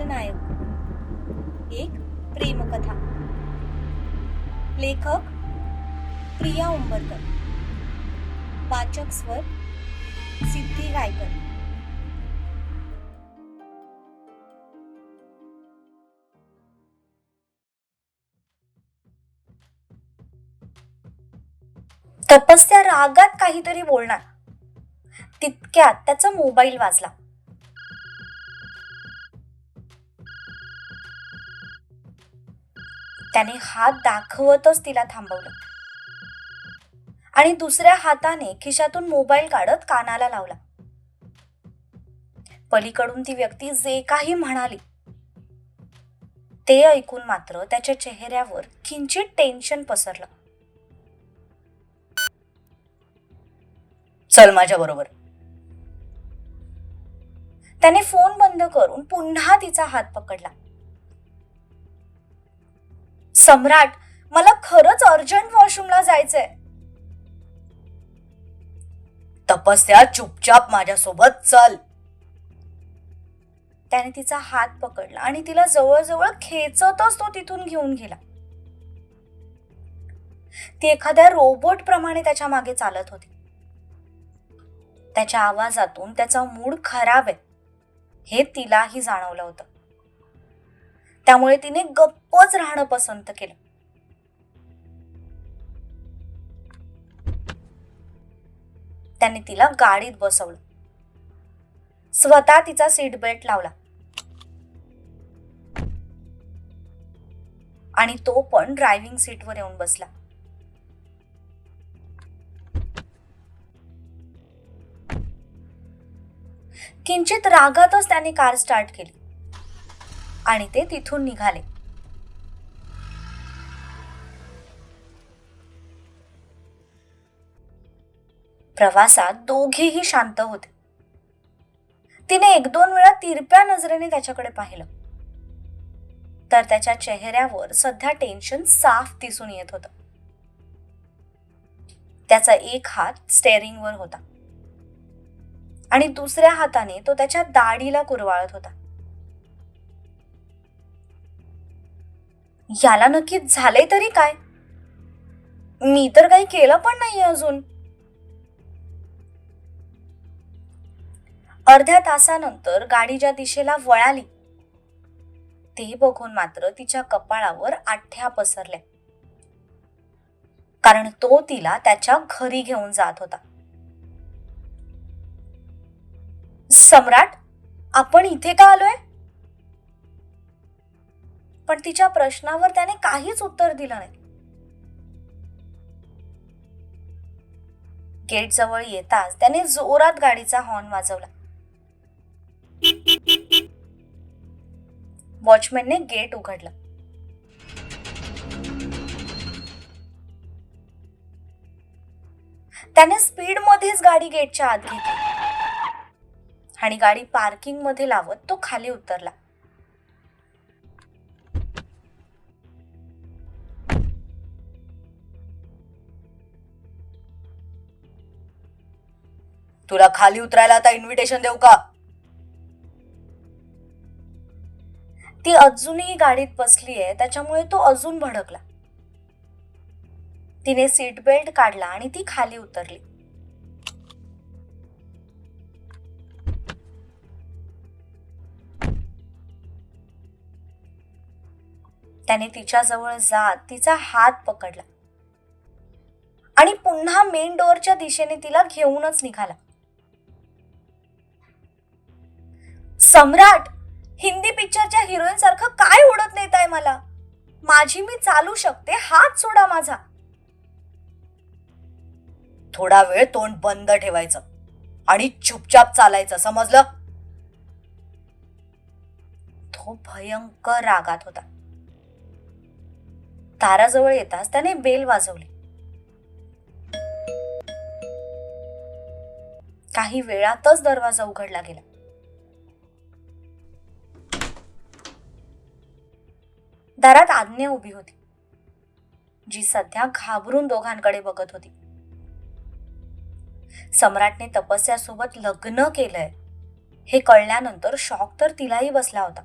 खलनायक एक प्रेमकथा. लेखक प्रिया उंबरकर. वाचक स्वर सिद्धी गायकर. तपस्या रागात काहीतरी बोलणार. तितक्यात त्याचा मोबाईल वाजला. त्याने हात दाखवतच तिला थांबवलं. आणि दुसऱ्या हाताने खिशातून मोबाईल काढत कानाला लावला. पलीकडून ती व्यक्ती जे काही म्हणाली ते ऐकून मात्र त्याच्या चेहऱ्यावर किंचित टेन्शन पसरलं. चल माझ्या बरोबर. त्याने फोन बंद करून पुन्हा तिचा हात पकडला. सम्राट मला खरंच अर्जंट वॉशरूमला जायचंय. तपस्या चुपचाप माझ्यासोबत चल. त्याने तिचा हात पकडला आणि तिला जवळजवळ खेचतच तो तिथून घेऊन गेला. ती एखाद्या रोबोट प्रमाणे त्याच्यामागे चालत होती. त्याच्या आवाजातून त्याचा मूड खराब आहे हे तिलाही जाणवलं होतं. त्यामुळे तिने गप्पच राहणं पसंत केलं. त्याने तिला गाडीत बसवलं. स्वतः तिचा सीट बेल्ट लावला. आणि तो पण ड्रायव्हिंग सीटवर येऊन बसला. किंचित रागातच त्याने कार स्टार्ट केली. आणि ते तिथून निघाले. प्रवासात दोघेही शांत होते. तिने एक दोन वेळा तिरप्या नजरेने त्याच्याकडे पाहिलं. तर त्याच्या चेहऱ्यावर सध्या टेन्शन साफ दिसून येत होतं. त्याचा एक हात स्टेअरिंगवर होता. आणि दुसऱ्या हाताने तो त्याच्या दाढीला कुरवाळत होता. याला नक्की झाले तरी काय? मी तर काही केलं पण नाहीये अजून. अर्ध्या तासानंतर गाडी ज्या दिशेला वळाली ते बघून मात्र तिच्या कपाळावर आठ्या पसरल्या. कारण तो तिला त्याच्या घरी घेऊन जात होता. सम्राट आपण इथे का आलोय? पण तिच्या प्रश्नावर त्याने काहीच उत्तर दिलं नाही. गेट जवळ येताच त्याने जोरात गाडीचा हॉर्न वाजवला. वॉचमॅनने गेट उघडलं. त्याने स्पीड मध्येच गाडी गेटच्या आत घेतली. आणि गाडी पार्किंगमध्ये लावत तो खाली उतरला. तुला खाली उतरायला आता इन्व्हिटेशन देऊ का? ती अजूनही गाडीत बसली आहे त्याच्यामुळे तो अजून भडकला. तिने सीट बेल्ट काढला आणि ती खाली उतरली. त्याने तिच्याजवळ जात तिचा हात पकडला. आणि पुन्हा मेन डोअरच्या दिशेने तिला घेऊनच निघाला. सम्राट हिंदी पिक्चरच्या हिरोईन सारखं काय उडत नेत आहे मला? माझी मी चालू शकते हात सोडा माझा. थोडा वेळ तोंड बंद ठेवायचं आणि चुपचाप चालायचं समजलं? तो भयंकर रागात होता. ताराजवळ येताच त्याने बेल वाजवली. काही वेळातच दरवाजा उघडला गेला. दारात आज्ञा उभी होती. जी सध्या घाबरून दोघांकडे बघत होती. सम्राटने तपस्यासोबत लग्न केलंय. हे कळल्यानंतर शॉक तर तिलाही बसला होता.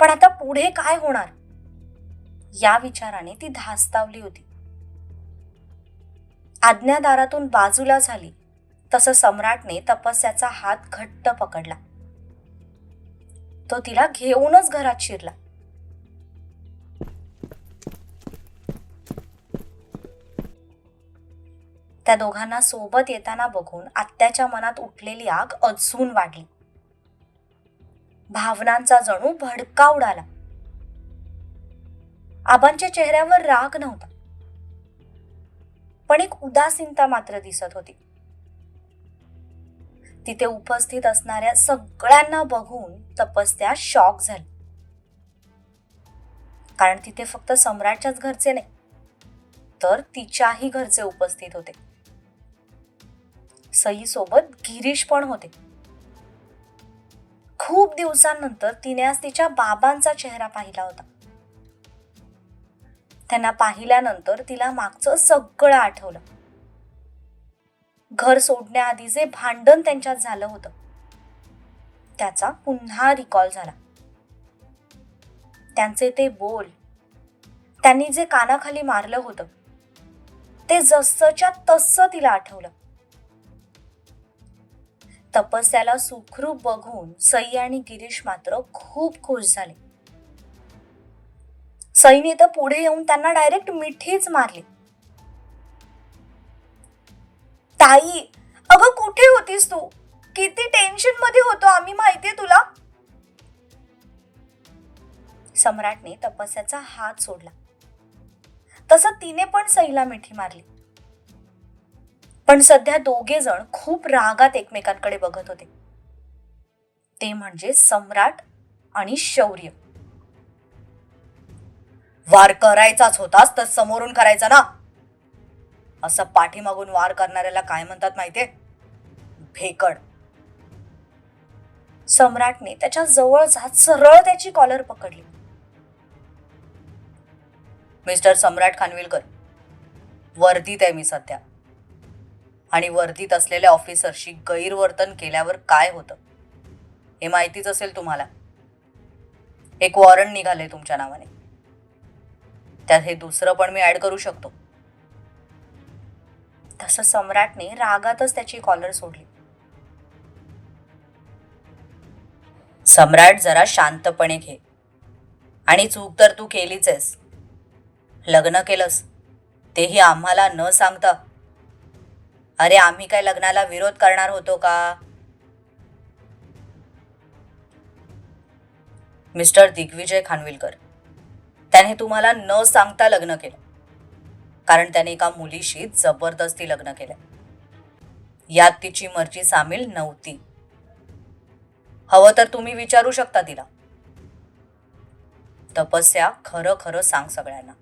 पण आता पुढे काय होणार? या विचाराने ती धास्तावली होती. आज्ञादारातून बाजूला झाली. तसं सम्राटने तपस्याचा हात घट्ट पकडला. तो तिला घेऊनच घरात शिरला. त्या दोघांना सोबत येताना बघून आत्याच्या मनात उठलेली आग अजून वाढली. भावनांचा जणू भडका उडाला. आबांच्या चेहऱ्यावर राग नव्हता. पण एक उदासीनता मात्र दिसत होती. तिथे उपस्थित असणाऱ्या सगळ्यांना बघून तपस्या शॉक झाली. कारण तिथे फक्त सम्राटच्याच घरचे नाही तर तिच्याही घरचे उपस्थित होते. सईसोबत गिरीश पण होते. खूप दिवसांनंतर तिने आज तिच्या बाबांचा चेहरा पाहिला होता. त्यांना पाहिल्यानंतर तिला मागचं सगळं आठवलं. घर सोडण्याआधी जे भांडण त्यांच्यात झालं होतं त्याचा पुन्हा रिकॉल झाला. त्यांचे ते बोल त्यांनी जे कानाखाली मारलं होतं ते जसच्या तसं तिला आठवलं. तपस्याला सुखरूप बघून सई आणि गिरीश मात्र खूप खुश झाले. सईने तर पुढे येऊन त्यांना डायरेक्ट मिठीच मारली. ताई अगं कुठे होतीस तू? किती टेन्शनमध्ये होतो आम्ही माहितीये तुला? सम्राटने तपस्याचा हात सोडला. तसं तिने पण सईला मिठी मारली. पण सध्या दोघे जण खूप रागात एकमेकांकडे बघत होते. ते म्हणजे सम्राट आणि शौर्य. वार करायचाच होतास तर समोरून करायचा ना? असं पाठीमागून वार करणाऱ्याला काय म्हणतात माहितीये? भेकड. सम्राटने त्याच्याजवळ जात सरळ त्याची कॉलर पकडली. मिस्टर सम्राट खानविलकर वर्दीत आहे मी सध्या. आणि वर्दीत असलेल्या ऑफिसरशी गैरवर्तन केल्यावर काय होतं? हे माहितीच असेल तुम्हाला. एक वॉरंट निघाले तुमच्या नावाने. त्यात हे दुसरं पण मी ऍड करू शकतो. तसं सम्राटने रागातच त्याची कॉलर सोडली. सम्राट जरा शांतपणे घे. आणि चूक तर तू केलीच आहेस. लग्न केलंस. तेही आम्हाला न सांगता. अरे आम्ही काय लग्नाला विरोध करणार होतो का? मिस्टर दिग्विजय खानविलकर त्याने तुम्हाला न सांगता लग्न केलं. कारण त्याने एका मुलीशी जबरदस्ती लग्न केलं. यात तिची मर्जी सामील नव्हती. हवं तर तुम्ही विचारू शकता तिला. तपस्या खरं खरं सांग सगळ्यांना.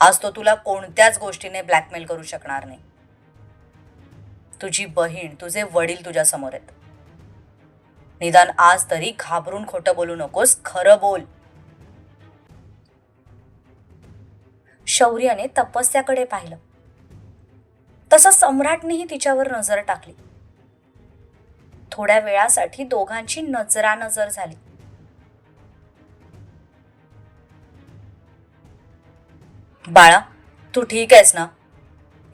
आज तो तुला कोणत्याच गोष्टीने ब्लॅकमेल करू शकणार नाही. तुझी बहीण तुझे वडील तुझ्यासमोर आहेत. निदान आज तरी घाबरून खोटं बोलू नकोस खरं बोल. शौर्याने तपस्याकडे पाहिलं. तसं सम्राटनेही तिच्यावर नजर टाकली. थोड्या वेळासाठी दोघांची नजरानजर झाली. बाळा तू ठीक आहेस ना?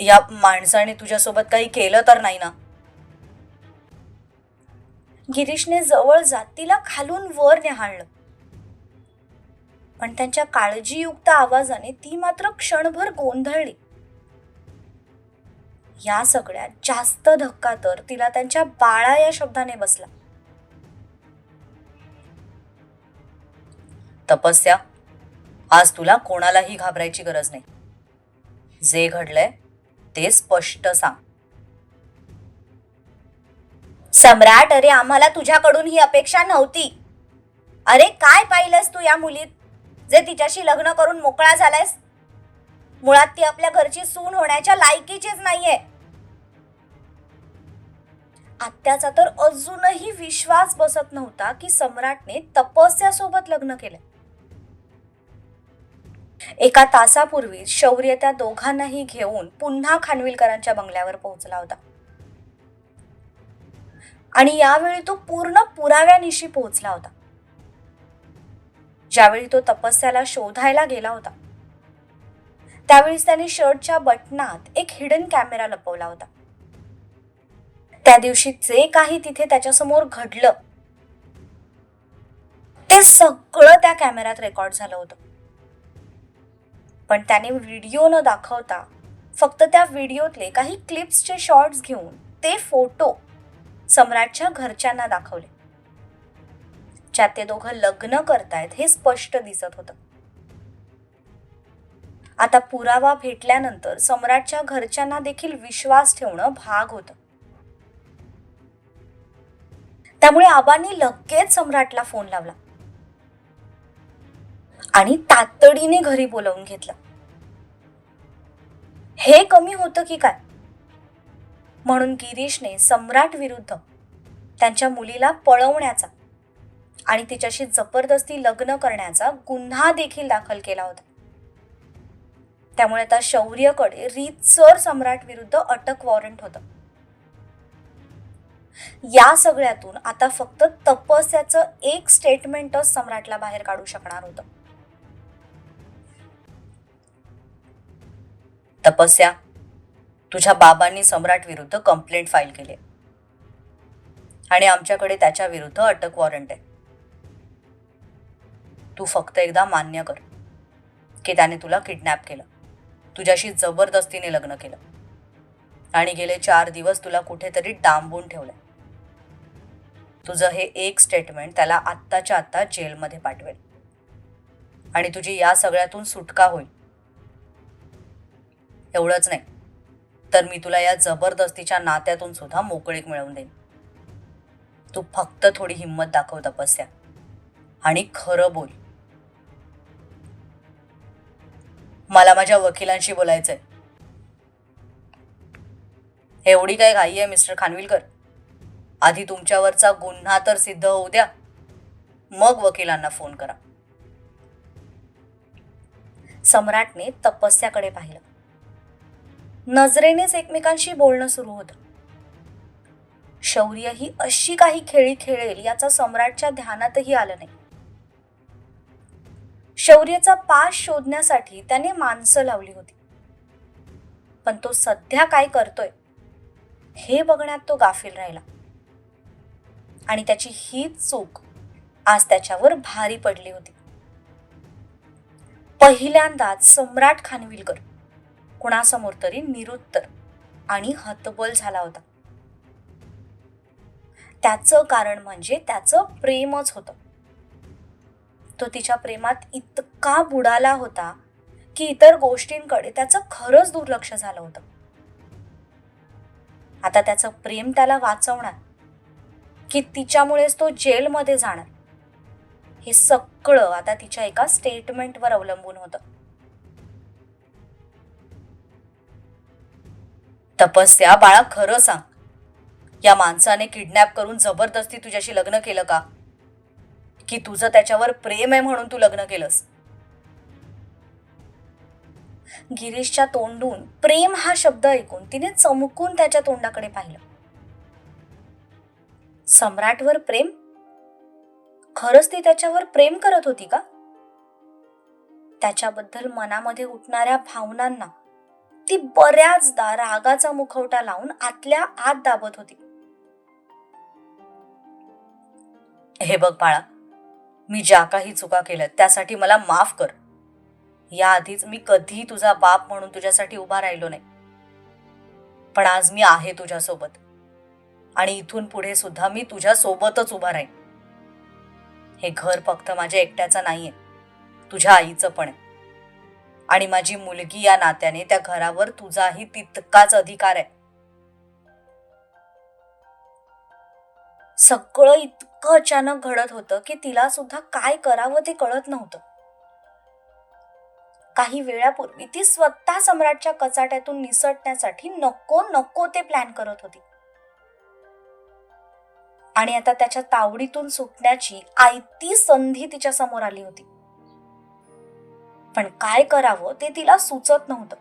या माणसाने तुझ्यासोबत काही केलं तर नाही ना? गिरीशने जवळ जात तिला खालून वर निहाळलं पण त्यांच्या काळजीयुक्त आवाजाने ती मात्र क्षणभर गोंधळली. या सगळ्यात जास्त धक्का तर तिला त्यांच्या बाळा या शब्दाने बसला. तपस्या आज तुला कोणालाही घाबरायची गरज नाही. जे घडलंय ते स्पष्ट सांग. सम्राट अरे आम्हाला तुझ्याकडून ही अपेक्षा नव्हती. अरे काय पाहिलंस तू या मुलीत जे तिच्याशी लग्न करून मोकळा झालायस? मुळात ती आपल्या घरची सून होण्याच्या लायकीचीच नाहीये. आत्याचा तर अजूनही विश्वास बसत नव्हता की सम्राटने तपस्यासोबत लग्न केलं एका तासापूर्वी शौर्य त्या दोघांनाही घेऊन पुन्हा खानविलकरांच्या बंगल्यावर पोहोचला होता. आणि यावेळी तो पूर्ण पुराव्यानिशी पोहोचला होता. ज्यावेळी तो तपस्याला शोधायला गेला होता. त्यावेळी त्याने शर्टच्या बटनात एक हिडन कॅमेरा लपवला होता. त्या दिवशी जे काही तिथे त्याच्यासमोर घडलं ते सगळं त्या कॅमेऱ्यात रेकॉर्ड झालं होतं. पण त्याने व्हिडिओ न दाखवता फक्त त्या व्हिडिओतले काही क्लिप्सचे शॉर्ट्स घेऊन ते फोटो सम्राटच्या घरच्यांना दाखवले. ज्यात ते दोघं लग्न करतायत हे स्पष्ट दिसत होतं. आता पुरावा भेटल्यानंतर सम्राटच्या घरच्यांना देखील विश्वास ठेवणं भाग होतं. त्यामुळे आबांनी लगेच सम्राटला फोन लावला. आणि तातडीने घरी बोलावून घेतलं. हे कमी होतं की काय? म्हणून गिरीशने सम्राट विरुद्ध त्यांच्या मुलीला पळवण्याचा आणि तिच्याशी जबरदस्ती लग्न करण्याचा गुन्हा देखील दाखल केला होता. त्यामुळे आता शौर्यकडे रीतसर सम्राट विरुद्ध अटक वॉरंट होतं. या सगळ्यातून आता फक्त तपस्याचं एक स्टेटमेंटच सम्राटला बाहेर काढू शकणार होतं. तपस्या. तुझ्या बाबांनी सम्राट विरुद्ध कंप्लेंट फाईल केली. आणि आमच्याकडे त्याच्या विरुद्ध अटक वॉरंट आहे. तू फक्त एकदा मान्य कर की त्याने तुला किडनॅप केलं. तुझ्याशी जबरदस्तीने लग्न केलं. आणि गेले चार दिवस तुला कुठेतरी डांबून ठेवलंय. तुझं हे एक स्टेटमेंट त्याला आत्ताच्या आत्ता जेलमध्ये पाठवेल. आणि तुझी या सगळ्यातून सुटका होईल. एवढंच नाही. तर मी तुला या जबरदस्तीच्या नात्यातून सुद्धा मोकळीक मिळवून देईन. तू फक्त थोडी हिंमत दाखव तपस्या. आणि खरं बोल. मला माझ्या वकिलांशी बोलायचंय. एवढी काय घाई आहे मिस्टर खानविलकर? आधी तुमच्यावरचा गुन्हा तर सिद्ध होऊ द्या. मग वकिलांना फोन करा. सम्राटने तपस्याकडे पाहिलं. नजरेनेच एकमेकांशी बोलणं सुरू होतं. शौर्य ही अशी काही खेळी खेळेल याचा सम्राटच्या ध्यानातही आलं नाही. शौर्यचा पास शोधण्यासाठी त्याने माणसं लावली होती. पण तो सध्या काय करतोय हे बघण्यात तो गाफील राहिला. आणि त्याची हीच चूक आज त्याच्यावर भारी पडली होती. पहिल्यांदाच सम्राट खानविलकर कुणासमोर तरी निरुत्तर आणि हतबल झाला होता. त्याचं कारण म्हणजे त्याचं प्रेमच होतं. तो तिच्या प्रेमात इतका बुडाला होता की इतर गोष्टींकडे त्याचं खरंच दुर्लक्ष झालं होतं. आता त्याचं प्रेम त्याला वाचवणार की तिच्यामुळेच तो जेलमध्ये जाणार हे सगळं आता तिच्या एका स्टेटमेंटवर अवलंबून होतं. तपस्या बाळा खरं सांग. या माणसाने किडनॅप करून जबरदस्ती तुझ्याशी लग्न केलं का? की तुझं त्याच्यावर प्रेम आहे म्हणून तू लग्न केलंस? गिरीशच्या तोंडून प्रेम हा शब्द ऐकून तिने चमकून त्याच्या तोंडाकडे पाहिलं. सम्राटवर प्रेम? खरंच ती त्याच्यावर प्रेम करत होती का? त्याच्याबद्दल मनामध्ये उठणाऱ्या भावनांना ती बऱ्याचदा रागाचा मुखवटा लावून आतल्या आत दाबत होती. हे बघ बाळा मी ज्या काही चुका केल्या त्यासाठी मला माफ कर. याआधीच मी कधी तुझा बाप म्हणून तुझ्यासाठी उभा राहिलो नाही. पण आज मी आहे तुझ्यासोबत. आणि इथून पुढे सुद्धा मी तुझ्या सोबतच उभा राहीन. हे घर फक्त माझ्या एकट्याचं नाहीये. तुझ्या आईचं पण आहे. आणि माझी मुलगी या नात्याने त्या घरावर तुझाही तितकाच अधिकार आहे. सगळं इतकं अचानक घडत होतं की तिला सुद्धा काय करावं ते कळत नव्हतं. काही वेळापूर्वी ती स्वतः सम्राटच्या कचाट्यातून निसटण्यासाठी नको नको ते प्लॅन करत होती. आणि आता त्याच्या तावडीतून सुटण्याची आयती संधी तिच्या समोर आली होती. पण काय करावं ते तिला सुचत नव्हतं.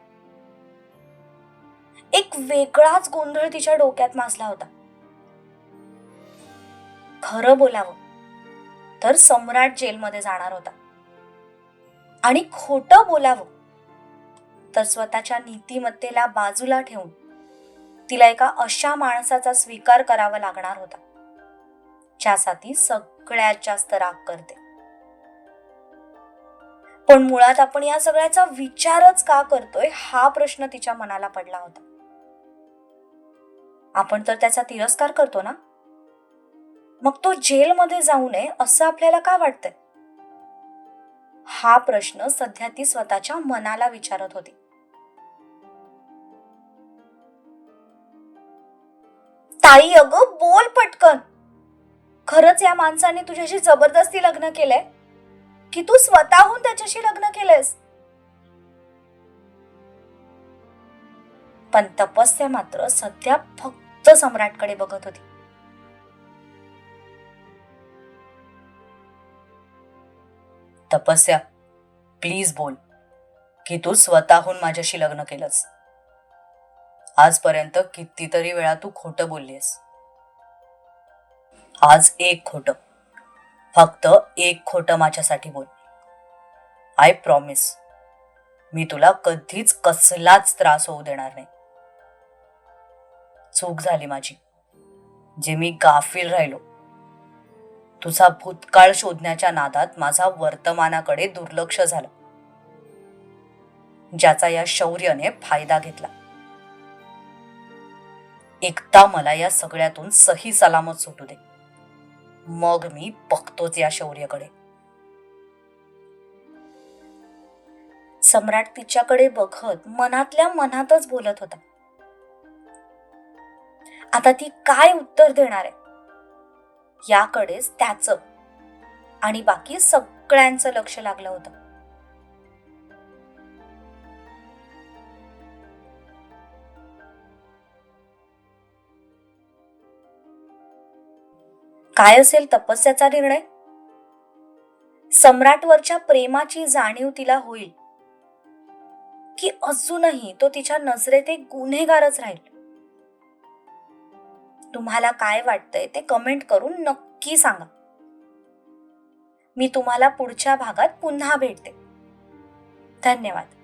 एक वेगळाच गोंधळ तिच्या डोक्यात माजला होता. खरं बोलावं तर सम्राट जेलमध्ये जाणार होता. आणि खोटं बोलावं तर स्वतःच्या नीतिमत्तेला बाजूला ठेवून तिला एका अशा माणसाचा स्वीकार करावा लागणार होता ज्यासाठी सगळ्यात जास्त राग करते. पण मुळात आपण या सगळ्याचा विचारच का करतोय हा प्रश्न तिच्या मनाला पडला होता. आपण तर त्याचा तिरस्कार करतो ना? मग तो जेलमध्ये जाऊ नये असं आपल्याला का वाटतंय? हा प्रश्न सध्या ती स्वतःच्या मनाला विचारत होती. ताई अगं बोल पटकन. खरंच या माणसाने तुझ्याशी जबरदस्ती लग्न केलंय? की तू स्वतःहून त्याच्याशी लग्न केलंयस? पण तपस्या मात्र सध्या फक्त सम्राटकडे बघत होती. तपस्या प्लीज बोल की तू स्वतःहून माझ्याशी लग्न केलंस. आजपर्यंत कितीतरी वेळा तू खोटं बोललीस आज एक खोटं. फक्त एक खोटं माझ्यासाठी बोल. आय प्रॉमिस मी तुला कधीच कसलाच त्रास होऊ देणार नाही. चूक झाली माझी. जे मी गाफील राहिलो. तुझा भूतकाळ शोधण्याच्या नादात माझा वर्तमानाकडे दुर्लक्ष झालं. ज्याचा या शौर्याने फायदा घेतला. एकदा मला या सगळ्यातून सही सलामत सुटू दे. मग मी बघतोच या शौर्यकडे. सम्राट तिच्याकडे बघत मनातल्या मनातच बोलत होता. आता ती काय उत्तर देणार आहे? याकडेच त्याचं आणि बाकी सगळ्यांचं लक्ष लागलं होतं. काय असेल तपस्याचा निर्णय? सम्राटवरच्या प्रेमाची जाणीव तिला होईल. की अजूनही तो तिच्या नजरेत एक गुन्हेगारच राहील. तुम्हाला काय वाटतंय ते कमेंट करून नक्की सांगा. मी तुम्हाला पुढच्या भागात पुन्हा भेटते. धन्यवाद.